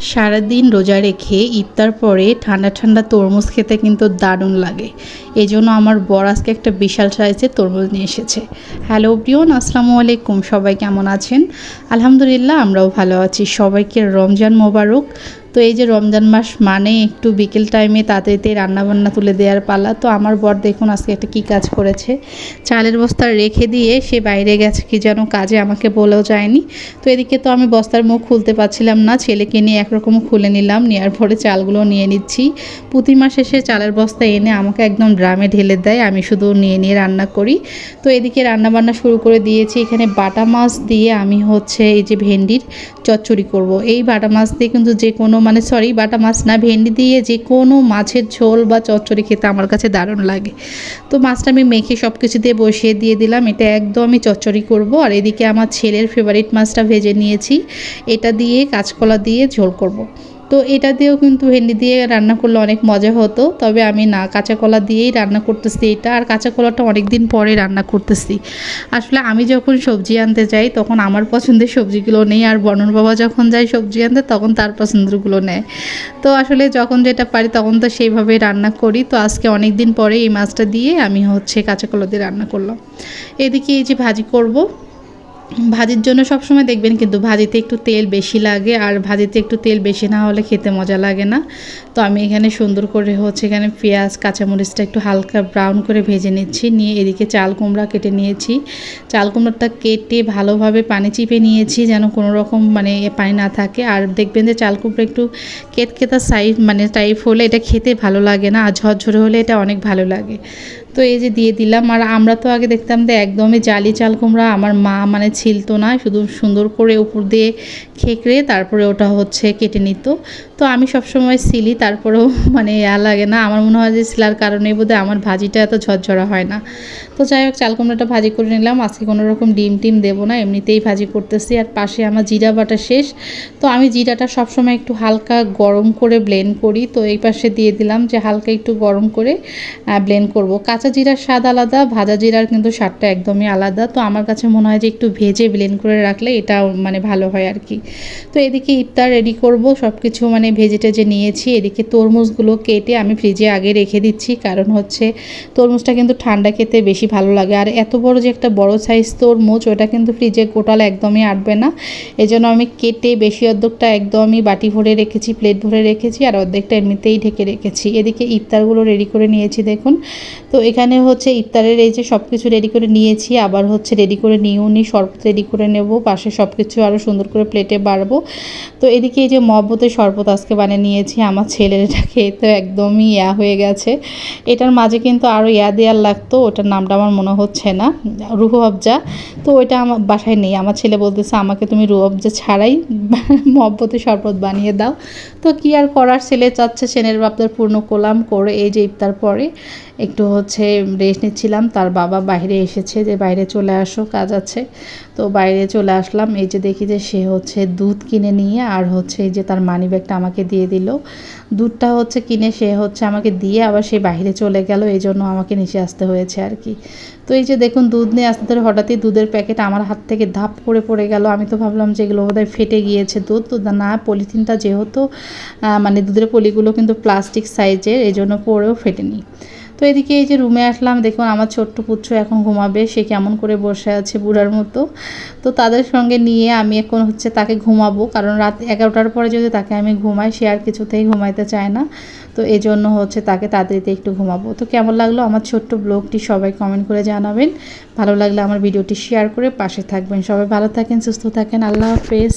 সারাদিন রোজা রেখে ইফতার পরে ঠান্ডা ঠান্ডা তরমুজ খেতে কিন্তু দারুণ লাগে। এই জন্য আমার বর আজকে একটা বিশাল সাইজের তরমুজ নিয়ে এসেছে। হ্যালো প্রিয়ন আসসালামু আলাইকুম। সবাই কেমন আছেন? আলহামদুলিল্লাহ, আমরাও ভালো আছি। সবাইকে রমজান মোবারক। তো এই যে রমজান মাস মানে একটু বিকেল টাইমে তাড়াতাড়িতে রান্নাবান্না তুলে দেওয়ার পালা। তো আমার বর দেখুন আজকে একটা কী কাজ করেছে। চালের বস্তা রেখে দিয়ে সে বাইরে গেছে, কি যেন কাজে আমাকে বলেও যায়নি। তো এদিকে তো আমি বস্তার মুখ খুলতে পারছিলাম না, ছেলেকে নিয়ে একরকম খুলে নিলাম, নেওয়ার পরে চালগুলো নিয়ে নিচ্ছি। প্রতি মাস এসে চালের বস্তা এনে আমাকে একদম ড্রামে ঢেলে দেয়, আমি শুধু নিয়ে নিয়ে রান্না করি। তো এদিকে রান্না বান্না শুরু করে দিয়েছি, এখানে বাটা মাছ দিয়ে আমি হচ্ছে এই যে ভেন্ডির চচ্চড়ি করব। এই বাটা মাছ দিয়ে কিন্তু যে কোনো মানে সরি বাটা মাছ না, ভেন্ডি দিয়ে যে কোনো মাছের ঝোল বা চচ্চড়ি খেতে আমার কাছে দারুণ লাগে। তো মাছটা আমি মেখে সব কিছু দিয়ে বসিয়ে দিয়ে দিলাম। এটা একদমই চচ্চড়ি করব। আর এদিকে আমার ছেলের ফেভারিট মাছটা ভেজে নিয়েছি। এটা দিয়ে কাঁচকলা দিয়ে ঝোল করব। তো এটা দিয়েও কিন্তু ভেন্ডি দিয়ে রান্না করলে অনেক মজা হতো, তবে আমি না কাঁচা কলা দিয়েই রান্না করতেছি এটা, আর কাঁচা কলাটা অনেক দিন পরে রান্না করতেছি। আসলে আমি যখন সবজি আনতে যাই, তখন আমার পছন্দের সবজিগুলো নেই, আর বর্ণন বাবা যখন যায় সবজি আনতে, তখন তার পছন্দগুলো নেয়। তো আসলে যখন যেটা পারি, তখন তো সেইভাবেই রান্না করি। তো আজকে অনেক দিন পরে এই মাছটা দিয়ে আমি হচ্ছে কাঁচা কলা দিয়ে রান্না করলাম। এদিকে এই যে ভাজি করব ভাজির জন্য সবসময় দেখবেন কিন্তু ভাজিতে একটু তেল বেশি লাগে আর ভাজিতে একটু তেল বেশি না হলে খেতে মজা লাগে না। তো আমি এখানে সুন্দর করে হচ্ছে এখানে পেঁয়াজ, কাঁচামরিচটা একটু হালকা ব্রাউন করে ভেজে নিচ্ছি। নিয়ে এদিকে চাল কুমড়া কেটে নিয়েছি। চাল কুমড়াটা কেটে ভালোভাবে পানি চিপে নিয়েছি যেন কোনো রকম মানে পানি না থাকে। আর দেখবেন যে চাল কুমড়া একটু কেতকেতা সাইজ মানে টাইপ হলে এটা খেতে ভালো লাগে না আর ঝরঝরে হলে এটা অনেক ভালো লাগে। তো এই যে দিয়ে দিলাম। আর আমরা তো আগে দেখতাম যে একদমই জালি চাল কুমড়া। আমার মা মানে ছিলতো না, শুধু সুন্দর করে উপর দিয়ে খেকড়ে তারপরে ওটা হচ্ছে কেটে নিত। তো আমি সবসময় সিলি তারপরেও মানে ইয়া লাগে না। আমার মনে হয় যে সিলার কারণে বোধহয় আমার ভাজিটা এত ঝরঝরা হয় না। তো যাই হোক চাল কুমড়াটা ভাজি করে নিলাম। আজকে কোনো রকম ডিম টিম দেবো না, এমনিতেই ভাজি করতেছি। আর পাশে আমার জিরা বাটা শেষ। তো আমি জিরাটা সবসময় একটু হালকা গরম করে ব্লেন্ড করি। তো এই পাশে দিয়ে দিলাম যে হালকা একটু গরম করে ব্লেন্ড করব। কাঁচা জিরার স্বাদ আলাদা, ভাজা জিরার কিন্তু স্বাদটা একদমই আলাদা। তো আমার কাছে মনে হয় যে একটু ভেজে ব্লেন্ড করে রাখলে এটা মানে ভালো হয় আর কি তো এদিকে ইফতার রেডি করব সব কিছু মানে ভেজে টেজে নিয়েছি। এদিকে তরমুজগুলো কেটে আমি ফ্রিজে আগে রেখে দিচ্ছি, কারণ হচ্ছে তরমুজটা কিন্তু ঠান্ডা খেতে বেশি ভালো লাগে। আর এত বড় যে একটা বড় সাইজ তরমুজ, ওটা কিন্তু ফ্রিজে গোটাল একদমই আটবে না। এই জন্য আমি কেটে বেশি অর্ধেকটা একদমই বাটি ভরে রেখেছি প্লেট ভরে রেখেছি, আর অর্ধেকটা এমনিতেই ঢেকে রেখেছি। এদিকে ইফতারগুলো রেডি করে নিয়েছি, দেখুন। তো এখানে হচ্ছে ইফতারের এই যে সব কিছু রেডি করে নিয়েছি, আবার হচ্ছে রেডি করে নিই শরবত রেডি করে নেব, পাশে সব কিছু আরও সুন্দর করে প্লেটে বাড়বো। তো এদিকে এই যে মহব্বতের শরবত আজকে বানিয়ে নিয়েছি, আমার ছেলের এটা খেয়ে তো একদমই ইয়া হয়ে গেছে। এটার মাঝে কিন্তু আরও ইয়া দেওয়ার লাগতো, ওটার নামটা আমার মনে হচ্ছে না, রুহ আফজা। তো ওইটা আমার বাসায় নেই, আমার ছেলে বলতেছে, আমাকে তুমি রুহু আফজা ছাড়াই মহব্বতের শরবত বানিয়ে দাও। তো কি আর করার, ছেলে চাচ্ছে সেনের বাপদের পূর্ণ করলাম, করে এই যে ইফতার পরে একটু হচ্ছে রেস্ট নিচ্ছিলাম, তার বাবা বাইরে এসেছে যে বাইরে চলে আসো, কাজ আছে। তো বাইরে চলে আসলাম। এই যে দেখি যে সে হচ্ছে দুধ কিনে নিয়ে আর হচ্ছে এই যে তার মানি ব্যাগটা আমাকে দিয়ে দিল। দুধটা হচ্ছে কিনে সে হচ্ছে আমাকে দিয়ে আবার সে বাইরে চলে গেল। এই জন্য আমাকে নিচে আসতে হয়েছে আর কি। তো এই যে দেখুন, দুধ নিয়ে আসতে ধরে হঠাৎই দুধের প্যাকেট আমার হাত থেকে ধাপ করে পড়ে গেল। আমি তো ভাবলাম যে এগুলো বোধহয় ফেটে গিয়েছে দুধ। তো না, পলিথিনটা যেহেতু মানে দুধের পলিগুলো কিন্তু প্লাস্টিক সাইজের এই জন্য পরেও ফেটেনি। তো এদিকে এই যে রুমে আসলাম, দেখুন আমার ছোট্ট পুত্র এখন ঘুমাবে, সে কেমন করে বসে আছে বুড়ার মতো। তো তাদের সঙ্গে নিয়ে আমি এখন হচ্ছে তাকে ঘুমাবো, কারণ রাত এগারোটার পরে যদি তাকে আমি ঘুমাই, সে আর কিছুতেই ঘুমাইতে চায় না। তো এই জন্য হচ্ছে তাকে তাড়াতাড়িতে একটু ঘুমাবো। তো কেমন লাগল আমার ছোট্ট ব্লগটি সবাই কমেন্ট করে জানাবেন। ভালো লাগলে আমার ভিডিওটি শেয়ার করে পাশে থাকবেন। সবাই ভালো থাকেন, সুস্থ থাকেন। আল্লাহ হাফেজ।